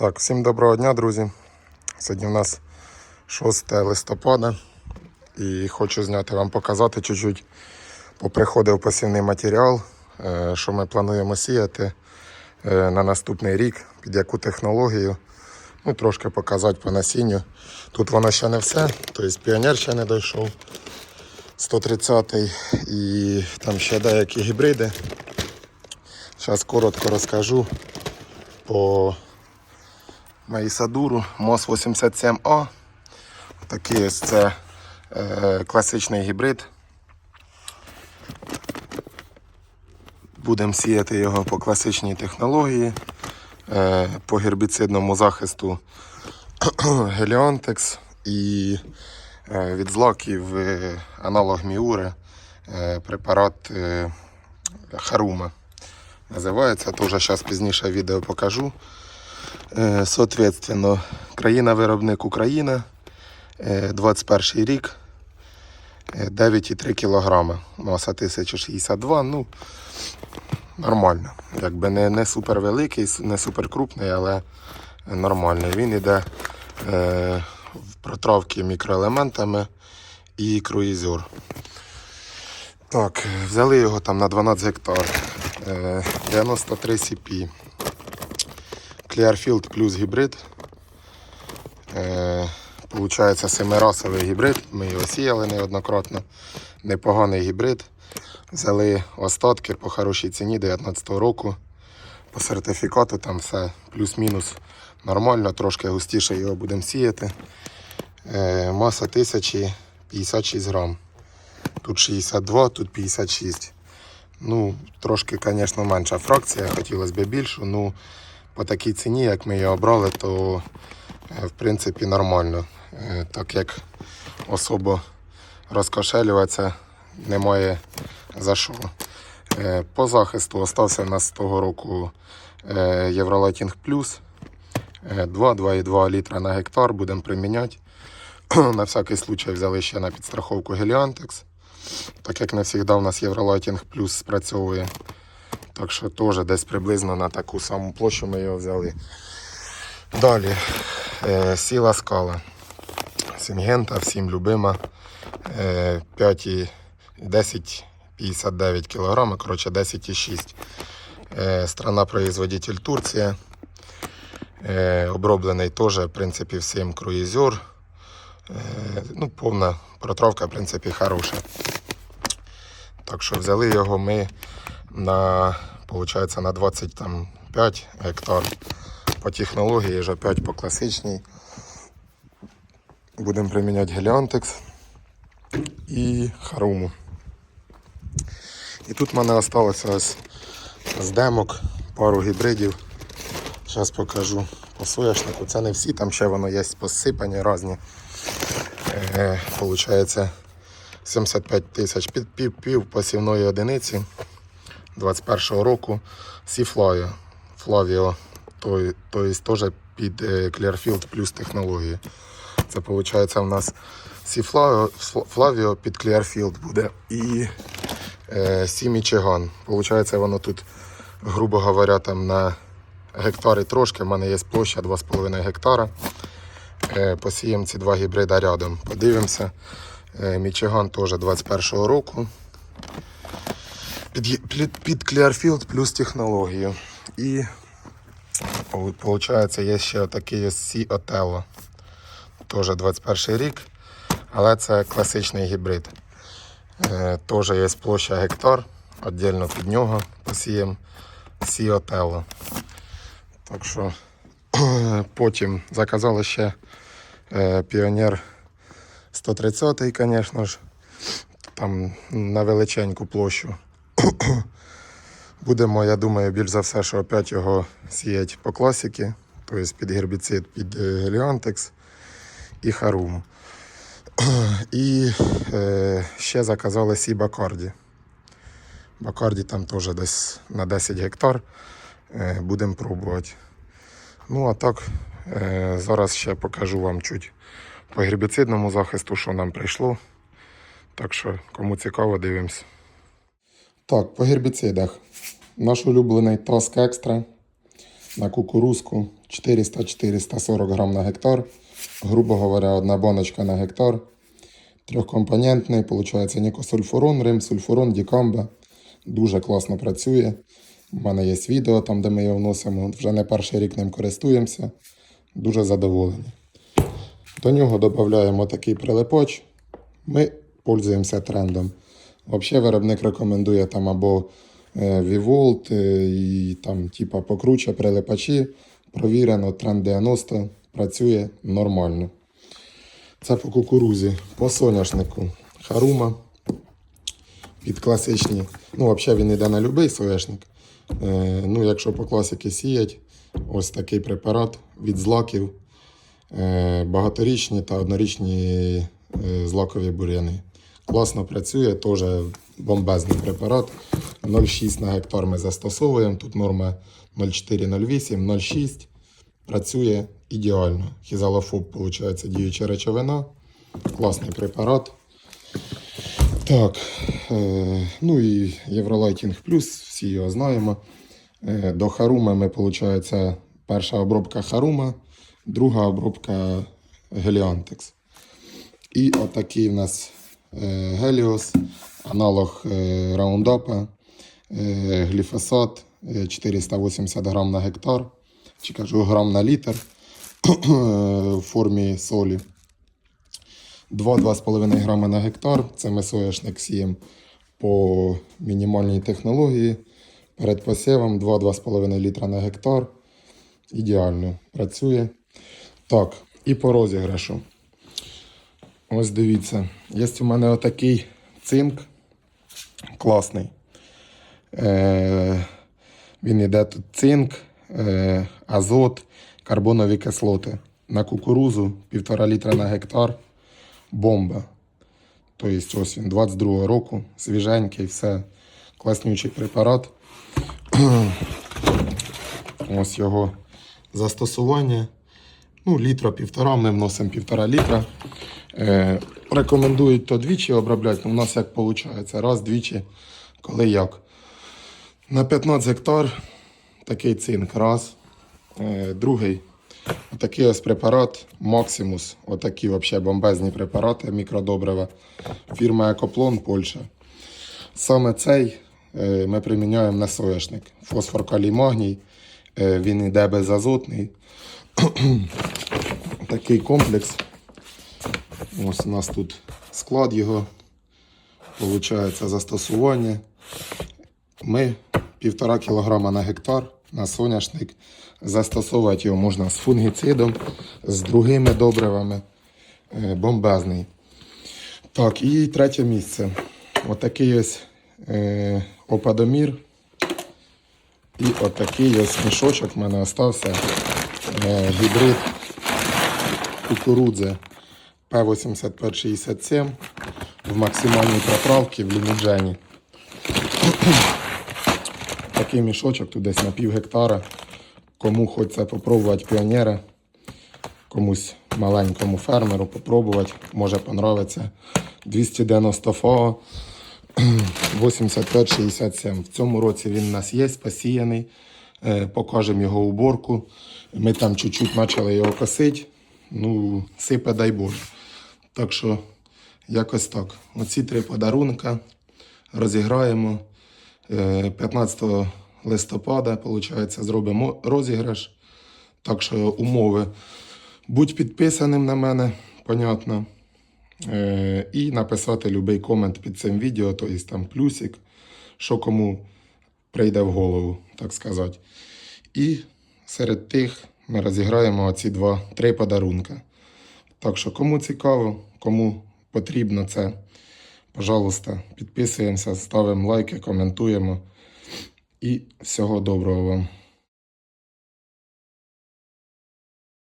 Так, всім доброго дня, друзі. Сьогодні у нас 6 листопада і хочу зняти вам показати чуть-чуть. Поприходив посівний матеріал, е, що ми плануємо сіяти е, на наступний рік, під яку технологію. Ну, трошки показати по насінню. Тут воно ще не все, тобто піонер ще не дійшов. 130-й і там ще деякі гібриди. Зараз коротко розкажу по Маїсадуру МОС 87А. Такий ось це е, класичний гібрид. Будемо сіяти його по класичній технології, е, по гербіцидному захисту Геліантекс і е, від злаків е, аналог Міуре, е, препарат е, Харума. Називається, то вже зараз пізніше відео покажу. Е, Соответственно, країна-виробник Україна, е, 21 рік, е, 9,3 кг, маса 1062, ну, нормально. Якби не, не супер великий, не супер крупний, але нормальний. Він йде е, в протравки мікроелементами і круїзер. Так, взяли його там на 12 гектар. Е, 93 CP. Clearfield плюс гібрид. Е, Получається семирасовий гібрид. Ми його сіяли неоднократно. Непоганий гібрид. Взяли остатки по хорошій ціні 2019 року. По сертифікату там все плюс-мінус нормально, трошки густіше його будемо сіяти. Е, Маса 1056 грам. Тут 62, тут 56. Ну, трошки, звісно, менша фракція, хотілося б більшу. Ну, по такій ціні, як ми її обрали, то е, в принципі нормально. Е, Так як особо розкошелюватися немає за що. Е, По захисту остався у нас з того року Євролатінг Плюс. 2-2,2 літра на гектар будемо приміняти. На всякий случай взяли ще на підстраховку Геліантекс. Так як не завжди у нас Євролайтінг плюс спрацьовує. Так що теж десь приблизно на таку саму площу ми його взяли. Далі е, сіла скала. Сінгента, всім любима. Е, 5 і 10 59 кг, коротше 10,6. Е, страна производитель Турція. Е, оброблений теж, в принципі, всім круїзер. Е, ну, повна протравка, в принципі, хороша. Так що взяли його ми на, получається, на 25 гектар. По технології вже 5 по класичній. Будемо приміняти Геліантекс і Харуму. І тут в мене залишилося ось з демок, пару гібридів. Зараз покажу по соняшнику. Це не всі, там ще воно є посипані різні. Е, Получається 75 тисяч пів посівної одиниці 21 року Сіфлавіо. Флавіо, тобто теж під е, Clearfield плюс технології. Це виходить у нас Сіфлавіо Флавіо під Clearfield буде і е, Сі Мічиган. Получається воно тут, грубо говоря, там на гектарі трошки. У мене є площа 2,5 гектара. Е, Посіємо ці два гібрида рядом. Подивимося. Е, Мічиган теж 21-го року. Під, під, під Clearfield плюс технологію. І виходить, є ще такий Сі Отелло. Теж 21 рік, але це класичний гібрид. Е, Теж є площа гектар, віддільно під нього посіємо Сі Отелло. Так що потім заказали ще е, Піонер 130, звісно ж, там на величеньку площу. Будемо, я думаю, більш за все, що опять його сіять по класіки, тобто під гербіцид, під е, Геліантекс і Харуму. І е, ще заказали Сі Бакарді. Бакарді там теж десь на 10 гектар. Е, будемо пробувати. Ну, а так, е, зараз ще покажу вам чуть по гербіцидному захисту, що нам прийшло. Так що, кому цікаво, дивимось. Так, по гербіцидах. Наш улюблений Task Extra на кукурузку 400-440 грам на гектар. Грубо говоря, одна баночка на гектар. Трьохкомпонентний, виходить, нікосульфурон, римсульфурон, дікамба. Дуже класно працює. У мене є відео там, де ми його вносимо. Вже не перший рік ним користуємося. Дуже задоволені. До нього додаємо такий прилипач. Ми пользуємося трендом. Взагалі виробник рекомендує там або е, Vivolt е, і там, типа, покруче прилипачі. Провірено, тренд 90 працює нормально. Це по кукурузі, по соняшнику. Харума. Під класичні. Ну, взагалі він йде на будь-який соняшник. Е, ну, якщо по класики сіять, ось такий препарат від злаків. Багаторічні та однорічні злакові бур'яни. Класно працює, теж бомбезний препарат. 0,6 на гектар ми застосовуємо. Тут норма 0,4-0,8, 0,6. Працює ідеально. Хізалофоб, виходить, діюча речовина. Класний препарат. Так, е, ну і Євролайтінг Плюс, всі його знаємо. Е, до Харуми ми, виходить, перша обробка Харума, друга обробка Геліантекс. І отакий в нас Геліос, аналог е, Раундапа, е, гліфосат е, 480 грам на гектар, чи кажу грам на літр в формі солі. 2-2,5 грами на гектар. Це ми соняшник сіємо по мінімальній технології. Перед посівом 2-2,5 літра на гектар. Ідеально працює. Так, і по розіграшу. Ось дивіться, є у мене отакий цинк класний. Е, він іде тут цинк, е, азот, карбонові кислоти. На кукурузу 1,5 літра на гектар. Бомба. Тобто ось він 22 року, свіженький, все. Класнючий препарат. ось його застосування. Ну, літра півтора, ми вносимо півтора літра. Е, рекомендують то двічі обробляти. У нас як виходить? Раз, двічі, коли як. На 15 гектар такий цинк. Раз. Е, другий. Отакий ось препарат Максимус. Отакі взагалі бомбезні препарати мікродобрива. Фірма Екоплон Польща. Саме цей е, ми приміняємо на соняшник. Фосфор калій магній. Він йде безазотний. Такий комплекс. Ось у нас тут склад його. Получається застосування. Ми півтора кілограма на гектар на соняшник. Застосовувати його можна з фунгіцидом, з другими добривами. Е, Бомбезний. Так, і третє місце. Отакий ось е, опадомір. І отакий ось мішочок в мене остався. Е, гібрид кукурудзи П-8167 в максимальній проправці в ліміджені. Такий мішочок тут десь на пів гектара. Кому хочеться попробувати піонера, комусь маленькому фермеру попробувати, може понравиться. 290 ФАО 8567. В цьому році він у нас є посіяний. Е, Покажемо його уборку. Ми там чуть-чуть почали його косити. Ну, сипе, дай Боже. Так що, якось так. Оці три подарунка розіграємо. Е, 15 листопада, виходить, зробимо розіграш. Так що умови. Будь підписаним на мене, понятно. Е, і написати будь-який комент під цим відео, тобто там плюсик, що кому прийде в голову, так сказати. І серед тих ми розіграємо оці два, три подарунка. Так що, кому цікаво, кому потрібно це, пожалуйста, підписуємося, ставимо лайки, коментуємо. І всього доброго вам.